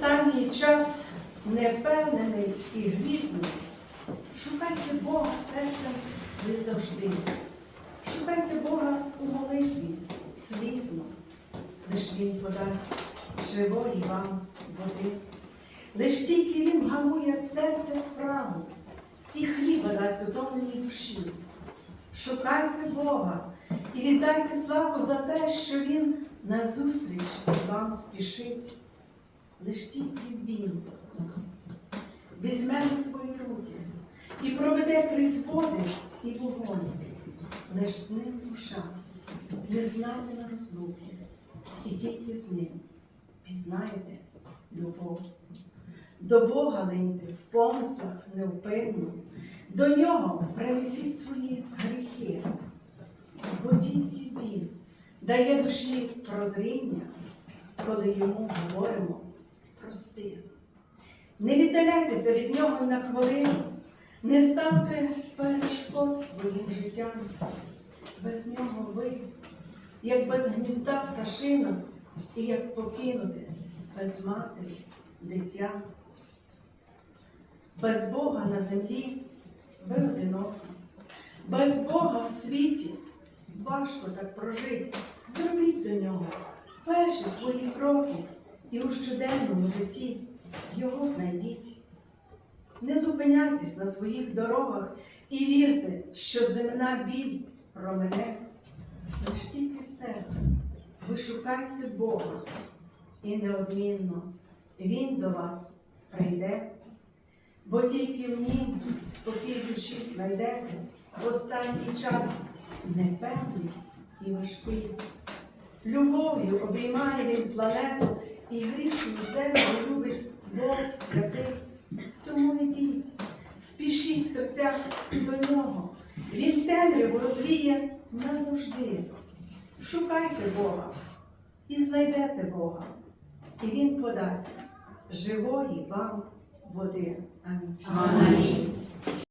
останній час непевнений і грізний, шукайте Бога серцем ви завжди. Шукайте Бога у молитві слізно, лиш Він подасть живої вам води. Лиш тільки Він вгамує з серця справу і хліба дасть утомленій душі. Шукайте Бога і віддайте славу за те, що Він назустріч вам спішить. Лиш тільки Він візьме на свої руки і проведе крізь води і вогонь. Лиш з ним душа не знатиме розлуки, і тільки з ним пізнаєте любов. До Бога линьте в помислах невпинно, до нього принесіть свої гріхи, бо тільки Він дає душі прозріння, коли йому говоримо прости. Не віддаляйтеся від нього на хвилину, не ставте перешкод своїм життям. Без нього ви, як без гнізда пташинок, і як покинути без матері дитя. Без Бога на землі ви одинокі, без Бога в світі важко так прожити. Зробіть до нього перші свої кроки і у щоденному житті його знайдіть. Не зупиняйтесь на своїх дорогах і вірте, що земна біль промене. Лиш тільки серцем ви шукайте Бога, і неодмінно Він до вас прийде, бо тільки в нім спокій душі знайдете в останній час непевний і важкий. Любов'ю обіймає він планету і грішну землю любить Бог святий. Тому йдіть, спішіть в серцях до нього. Він темряву розвіє назавжди. Шукайте Бога і знайдете Бога, і Він подасть живої вам води. Амінь. Амінь.